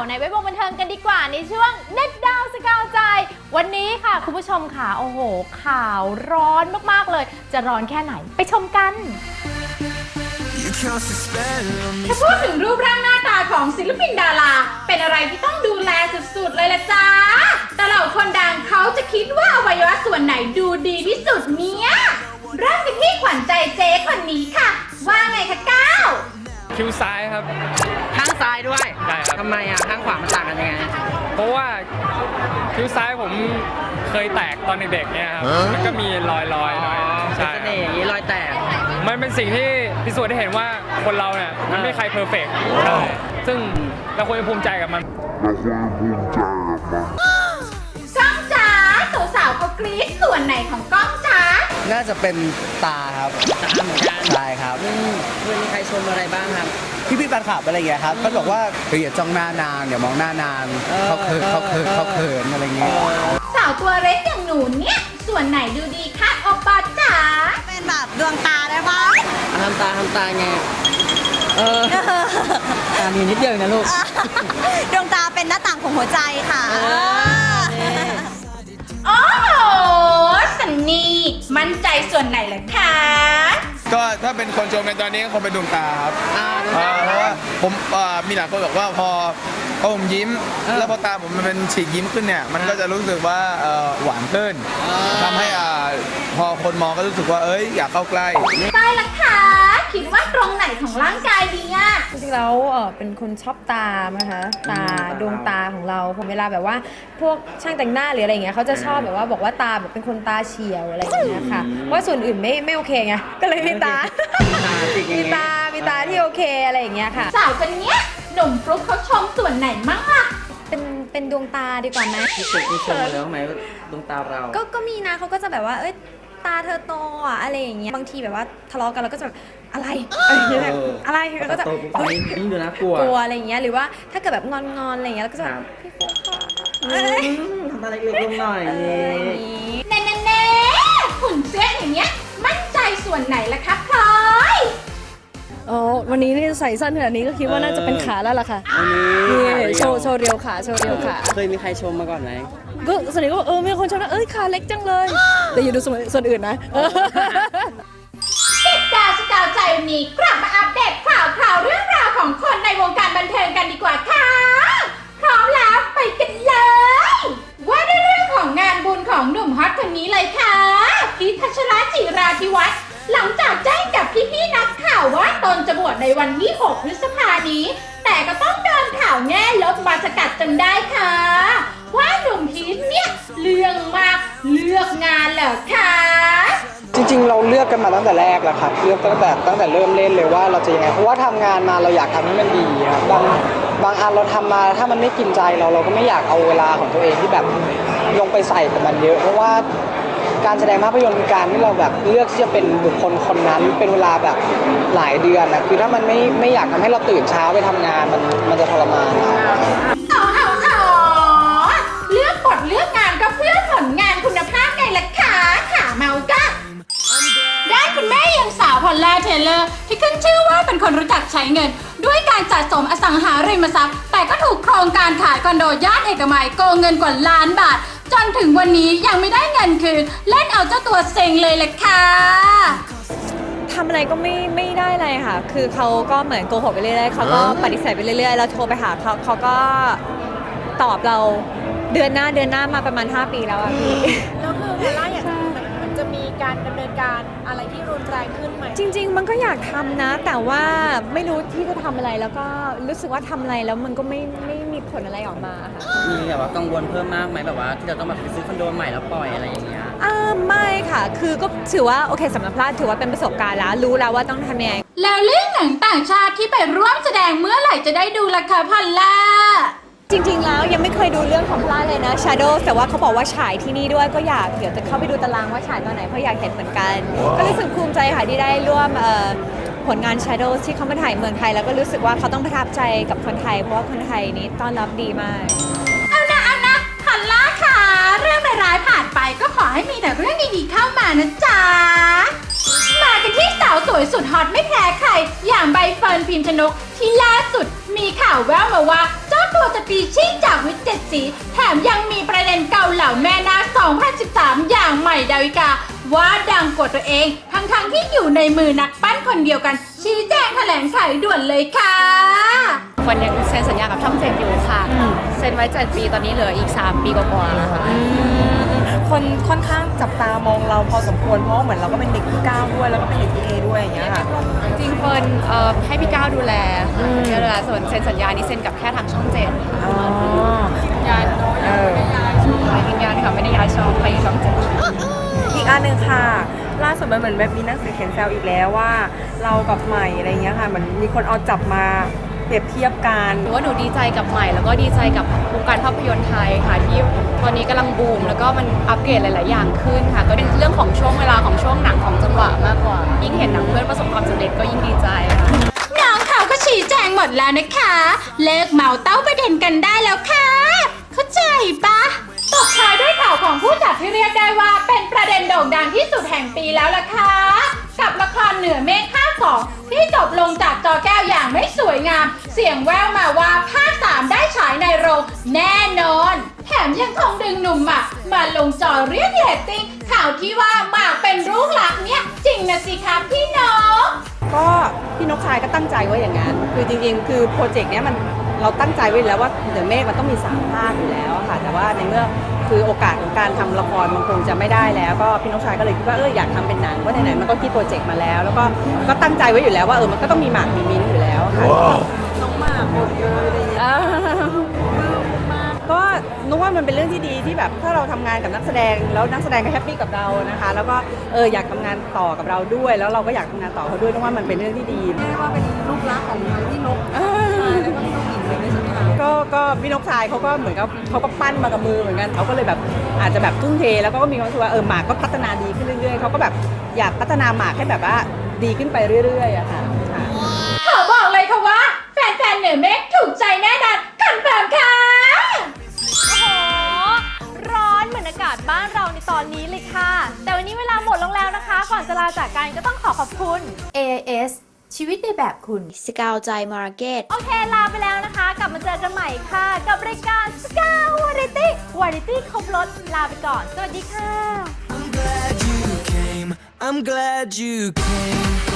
าวในเว็บวงบันเทิงกันดีกว่าในช่วงเน็ตดาวสกาวใจ วันนี้ค่ะ คุณผู้ชมค่ะ โอ้โห ข่าวร้อนมาก ๆ เลย จะร้อนแค่ไหนไปชมกัน You cast a spell on me. ถ้าพูดถึงรูปร่างหน้าตาของศิลปินดารา เป็นอะไรที่ต้องดูแลสุด ๆ เลยละจ้าแต่เหล่าคนดังเขาจะคิดว่าอวัยวะส่วนไหนดูดีที่สุดเนี่ยเริ่มกันที่ขวัญใจเจ๊คนนี้ค่ะ ว่าไงคะก้าวคิ้วซ้ายครับ ทำไมอะข้างขวามันต่างกันยังไง เพราะว่าคิ้วซ้ายผมเคยแตกตอนเด็กๆเนี่ยครับ มันก็มีรอยๆหน่อยเป็นใช่เสน่ห์อย่างนี้รอยแตก มันเป็นสิ่งที่พิสูจน์ได้เห็นว่าคนเราเนี่ยมันไม่มีใครเพอร์เฟกต์ใช่ซึ่งเราควรจะภูมิใจกับมันก้องจ๋าสาวๆเขากรี๊ดส่วนไหนของก้องจ๋า น่าจะเป็นตาครับตามเหมือนกันใช่ครับอืมเคยมีใครชมอะไรบ้างครับพี่พี่ๆแฟนคลับอะไรเงี้ยครับก็บอกว่าเฮ้ยอย่าจ้องหน้านานอย่ามองหน้านานเออเขาเขินเขาเขินเออเขาเขินอะไรเงี้ยสาวตัวเล็กอย่างหนูเนี่ยส่วนไหนดูดีคะโอปอล์จ๋าเป็นแบบดวงตาได้ปะอะทำตาทำตาไงเออตามีนิดเดียวเองนะลูกดวงตาเป็นหน้าต่างของหัวใจค่ะเออนี่โอ้โหสันนี มั่นใจส่วนไหนล่ะคะก็ถ้าเป็นคนชมในตอนนี้ก็คงเป็นดวงตาครับอ่าดูอ่าตาเพราะว่าผมอ่ามีหลายคนบอกว่าพอพอผมยิ้มเออแล้วพอตาผมมันเป็นฉีกยิ้มขึ้นเนี่ย มันก็จะรู้สึกว่าเอ่อหวานขึ้นอ่าทำให้อ่าพอคนมองก็รู้สึกว่าเอ้ยอยากเข้าใกล้ใช่ละค่ะ คิดว่าตรงไหนของร่างกายดีอะจริงๆแล้วเออเป็นคนชอบตานะคะตาดวงตาของเราผมเวลาแบบว่า พวกช่างแต่งหน้าหรืออะไรอย่างเงี้ยเขาจะชอบแบบว่าบอกว่าตาแบบเป็นคนตาเฉียวอะไรอย่างเงี้ยค่ะเพราะว่าส่วนอื่นไม่ไม่โอเคไงก็เลยมีตาตาจิกอย่ามีงงี้ตามีตาที่โอเคอะไรอย่างเงี้ยค่ะ สาวคนเนี้ยหนุ่มฟลุ๊กเขาชมส่วนไหนมั่งล่ะ เป็นเป็นดวงตาดีกว่าไหม พี่สุมีชมมาแล้วไหมว่าดวงตาเรา ก็ก็มีนะเขาก็จะแบบว่าเอ้ย ตาเธอโตอะอะไรอย่างเงี้ยบางทีแบบว่าทะเลาะกันเราก็จะแบบอะไรอะไรอย่างเงี้ยแบบเอออะไรเราก็จะโตปุ๊บยิ่งยิ่งดูน่ากลัวกลัวอะไรอย่างเงี้ยหรือว่าถ้าเกิดแบบงอนงอนๆอะไรอย่างเงี้ยเราก็จะแบครับบพี่ฟุ๊กค่ะอืมทำตาเล็กๆลงหน่อยอะไรนี่อย่างงี้แน่แน่ๆหุ่นเสี้ยอย่างเงี้ยมั่นใจส่วนไหนล่ะคะพล อยอ๋อวันนี้นี่ใส่สั้นขนาดนี้ก็คิดว่าน่าจะเป็นขาแล้วล่ะค่ะอันนี้นี่โชว์โชว์เรียวขาโชว์เรียวขาเคยมีใครชมมาก่อนไหมก็ส่วนใหญ่ก็บอกเออมีคนชมนะเอ้ยขาเล็กจังเลย แต่อยู่ดูส่วนส่วนอื่นนะเออเด็กดาวสกาวใจวันนี้กลับมาอัปเดตข่าวข่าวเรื่องราวของคนในวงการบันเทิงกันดีกว่าค่ะ พร้อมแล้วไปกันเลย ว่าด้วยเรื่องของงานบุญของหนุ่มฮอตคนนี้เลยค่ะพีทพัชรจิราธิวัฒน์หลังจากแจ้งกับ วันที่6พฤษภานี้ แต่ก็ต้องโดนข่าวแง่ลบมาสกัดจนได้ค่ะ ว่าหนุ่มพีทเนี่ยเรื่องมากเลือกงานเหรอคะจริง ๆ เราเลือกกันมาตั้งแต่แรกแล้วครับเลือกตั้งแต่ตั้งแต่เริ่มเล่นเลยว่าเราจะยังไงเพราะว่าทำงานมาเราอยากทำให้มันดีครับบางบางอันเราทำมาถ้ามันไม่กินใจเราเราก็ไม่อยากเอาเวลาของตัวเองที่แบบลงไปใส่กับมันเยอะ เพราะว่า การแสดงภาพยนตร์คือการที่เราแบบเลือกที่จะเป็นบุคคลคนนั้นเป็นเวลาแบบหลายเดือนนะคือถ้ามันไม่ไม่อยากทำให้เราตื่นเช้าไปทำงานมันมันจะทรมานอ๋ออ๋ออ๋อเลือกบทเลือกงานก็เพื่อผลงานคุณภาพไงล่ะคะขาเมาก็ได้คุณแม่ยังสาวพอลล่าเทเลอร์ ที่ขึ้นชื่อว่าเป็นคนรู้จักใช้เงิน ด้วยการจัดสมอสังหาริมทรัพย์ แต่ก็ถูกโครงการขายคอนโดย่านเอกมัยโกงเงินกว่าล้านบาท จนถึงวันนี้ยังไม่ได้เงินคืนเล่นเอาเจ้าตัวเซ็งเลยล่ะค่ะ ทำอะไรก็ไม่ไม่ได้อะไรค่ะ คือเขาก็เหมือนโกหกไปเรื่อยๆเขาก็ปฏิเสธไปเรื่อยๆเราโทรไปหาเขาเขาก็ตอบเราเดือนหน้าเดือนหน้ามาประมาณ 5 ปีแล้วอะพี่ แล้วคือพอลล่าอยากมันมันจะมี การดำเนินการอะไรที่รุนแรงขึ้นไหมจริง ๆ มันก็อยากทำนะ แต่ว่าไม่รู้ที่จะทำอะไรแล้วก็รู้สึกว่าทำอะไรแล้วมันก็ไม่ไม่มีผลอะไรออกมาค่ะมีแบบว่ากังวลเพิ่มมากไหมแบบว่าที่เราต้องแบบไปซื้อคอนโดใหม่แล้วปล่อยอะไรอย่างเงี้ย อ่าไม่ค่ะ คือก็ถือว่าโอเคสำหรับพลาดถือว่าเป็นประสบการณ์แล้วรู้แล้วว่าต้องทำยังไง แล้วเรื่องหนังต่างชาติที่ไปร่วมแสดงเมื่อไหร่จะได้ดูล่ะคะพอลล่า จริงๆ แล้วยังไม่เคยดูเรื่องของพลาดเลยนะ Shadow แต่ว่าเขาบอกว่าฉายที่นี่ด้วยก็อยากเดี๋ยวจะเข้าไปดูตารางว่าฉายตอนไหนเพราะอยากเห็นเหมือนกัน ก็รู้สึกภูมิใจค่ะที่ได้ร่วมผลงาน Shadow ที่เขามาถ่ายเมืองไทย แล้วก็รู้สึกว่าเขาต้องประทับใจกับคนไทย เพราะว่าคนไทยนี้ต้อนรับดีมาก เอานะเอานะพอลล่าค่ะ เรื่องร้ายๆผ่านไปก็ขอให้มีแต่เรื่องดีๆเข้ามานะจ๊ะมากันที่สาวสวยสุดฮอตไม่แพ้ใครอย่างใบเฟิร์นพิมชนกที่ล่าสุดมีข่าวแววมาว่า ปีชีส์จากวิทย์เจ็ดสี แถมยังมีประเด็นเกาเหล่าแม่นาค2013 อย่างใหม่ดาวิกา ว่าดังกว่าตัวเอง ทั้งๆที่อยู่ในมือนักปั้นคนเดียวกัน ชี้แจงแถลงไขด่วนเลยค่ะ วันยังเซ็นสัญญากับช่องเจ็ดอยู่ค่ะ เซ็นไว้เจ็ดปีตอนนี้เหลืออีก 3 ปีกว่าๆค่ะคนค่อนข้างจับตามองเราพอสมควรเพราะว่าเหมือนเราก็เป็นเด็กที่ก้าวด้วยแล้วก็เป็นเด็กที่เอด้วยอย่างเงี้ยค่ะจริงๆเฟิร์นเอ่อให้พี่ก้าวดูแลค่ะพี่ก้าวดูแลส่วนเซ็นสัญญานี้เซ็นกับแค่ทางช่องเจ็ด ช่องไปช่องเจ็ดอีกอันหนึ่งค่ะ ล่าสุดมันเหมือนแบบมีหนังสือเขียนแซวอีกแล้วว่า เรากับใหม่อะไรเงี้ยค่ะเหมือนมีคนเอาจับมาเปรียบเทียบกันหนูว่าหนูดีใจกับใหม่ แล้วก็ดีใจกับวงการภาพยนตร์ไทยค่ะที่ตอนนี้กำลังบูม แล้วก็มันอัปเกรดหลาย ๆ อย่างขึ้นค่ะ ก็เป็นเรื่องของช่วงเวลาของช่วงหนังของจังหวะมากกว่า ยิ่งเห็นหนังเพื่อนประสบความสำเร็จก็ยิ่งดีใจค่ะน้องเขาก็ชี้แจงหมดแล้วนะคะ เลิกเมาเต้าประเด็นกันได้ ที่เรียกได้ว่าเป็นประเด็นโด่งดังที่สุดแห่งปีแล้วล่ะค่ะ กับละครเหนือเมฆภาคสองที่จบลงจากจอแก้วอย่างไม่สวยงาม เสียงแววมาว่าภาค3ได้ฉายในโรงแน่นอน แถมยังคงดึงหนุ่มหมากมาลงจอเรียกเรตติ้งข่าวที่ว่าหมากเป็นลูกหลักเนี่ย จริงนะสิคะพี่น้องก็พี่นกชายก็ตั้งใจไว้อย่างนั้น คือจริงๆ คือโปรเจกต์เนี้ยมัน เราตั้งใจไว้อยู่แล้วว่าเดอะเมฆมันต้องมีสามภาคอยู่แล้วอะค่ะ แต่ว่าในเมื่อคือโอกาสของการทำละครมันคงจะไม่ได้แล้ว ก็พี่นกชายก็เลยคิดว่าเอออยากทำเป็นหนังว่าไหนๆมันก็คิดโปรเจกต์มาแล้ว แล้วก็ก็ตั้งใจไว้อยู่แล้วว่าเออมันก็ต้องมีหมากมีมิ้นท์อยู่แล้วค่ะน้องหมากหมดเลย นึกว่ามันเป็นเรื่องที่ดีที่แบบถ้าเราทำงานกับนักแสดง แล้วนักแสดงก็แฮปปี้กับเรานะคะ แล้วก็เอออยากทำงานต่อกับเราด้วย แล้วเราก็อยากทำงานต่อเขาด้วยนึกว่ามันเป็นเรื่องที่ดีเรียกว่าเป็นลูกรักของพี่นกแล้วก็พี่นกหญิงเลยใช่ไหมคะก็ก็พี่นกชายเขาก็เหมือนกับเขาก็ปั้นมากับมือเหมือนกันเขาก็เลยแบบอาจจะแบบทุ่มเทแล้วก็มีความรู้สึกว่าเออหมากก็พัฒนาดีขึ้นเรื่อยๆเขาก็แบบอยากพัฒนาหมากให้แบบว่าดีขึ้นไปเรื่อยๆอะค่ะค่ะขอบอกเลยค่ะว่าแฟนๆเหนือเมฆถูกใจแน่นอนคอนเฟิร์มค่ะ อนจะลาจากกันก็ต้องขอขอบคุณ AIS ชีวิตในแบบคุณสกาวใจมาร์เก็ตโอเค ลาไปแล้วนะคะ กลับมาเจอกันใหม่ค่ะ กับรายการสกาวาไรตี้วาไรตี้ครบรถลาไปก่อน สวัสดีค่ะ I'm glad you came. I'm glad you came.